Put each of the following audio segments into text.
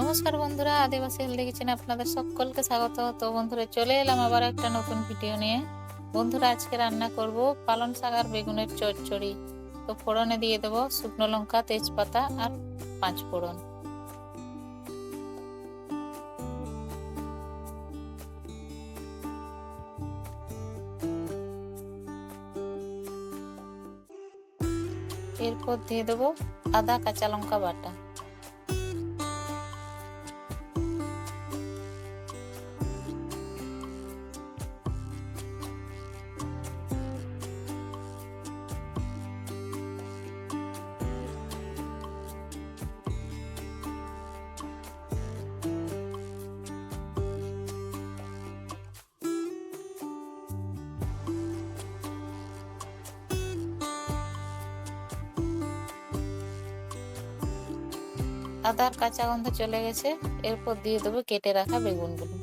নমস্কার বন্ধুরা, আদিবাসী হেলদি কিচেনে আপনাদের সকলকে স্বাগত। তো বন্ধুরা, চলে এলাম আবার একটা নতুন ভিডিও নিয়ে। বন্ধুরা, আজকে রান্না করব পালন শাক আর বেগুনের চচ্চড়ি। তো ফোড়নে দিয়ে দেবো শুকনো লঙ্কা, তেজপাতা আর পাঁচ ফোড়ন। এরপর দিয়ে দেবো আদা, কাঁচা লঙ্কা বাটা। আদার কাঁচা গন্ধ চলে গেছে, এরপর দিয়ে দেবো কেটে রাখা বেগুনগুলো।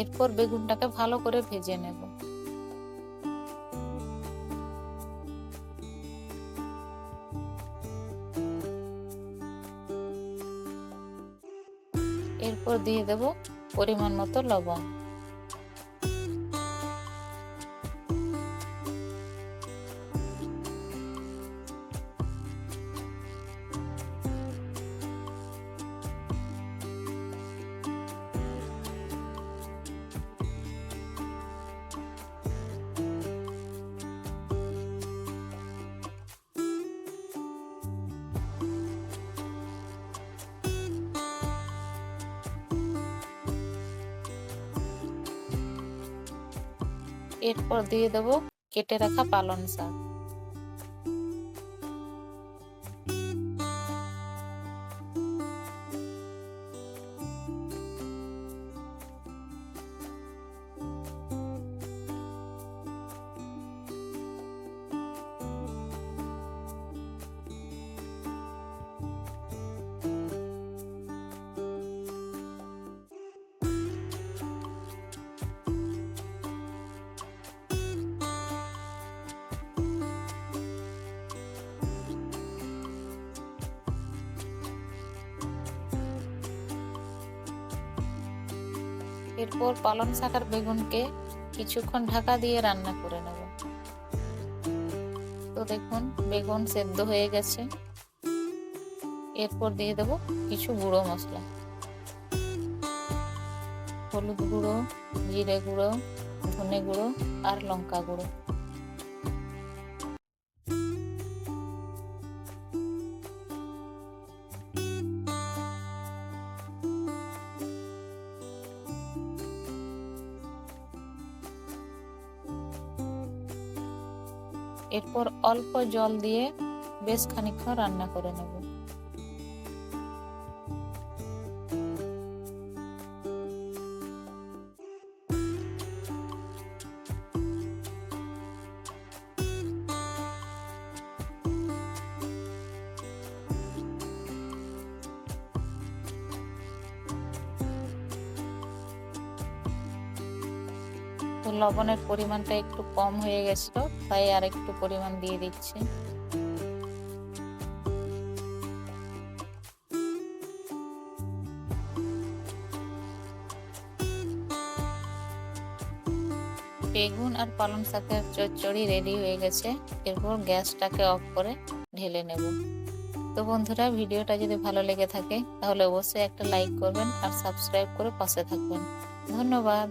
এরপর বেগুনটাকে ভালো করে ভেজে নেব। এরপর দিয়ে দেব পরিমাণ মতো লবণ। এরপর দিয়ে দেবো কেটে রাখা পালং শাক। এরপর পালং শাকার বেগুনকে কিছুক্ষণ ঢাকা দিয়ে রান্না করে নেব। তো দেখুন, বেগুন সেদ্ধ হয়ে গেছে। এরপর দিয়ে দেব কিছু গুঁড়ো মশলা। হলুদ গুঁড়ো, জিরে গুঁড়ো, ধনে গুঁড়ো আর লঙ্কা গুঁড়ো। এরপর অল্প জল দিয়ে বেশ খানিকক্ষণ রান্না করে নেব। তো লবণের পরিমাণটা একটু কম হয়ে গেছিল, তাই আর একটু পরিমাণ দিয়ে দিচ্ছি। বেগুন আর পালং শাকের চচ্চড়ি রেডি হয়ে গেছে, এরপর গ্যাসটাকে অফ করে ঢেলে নেব। তো বন্ধুরা, ভিডিওটা যদি ভালো লেগে থাকে, তাহলে অবশ্যই একটা লাইক করবেন আর সাবস্ক্রাইব করে পাশে থাকবেন। ধন্যবাদ।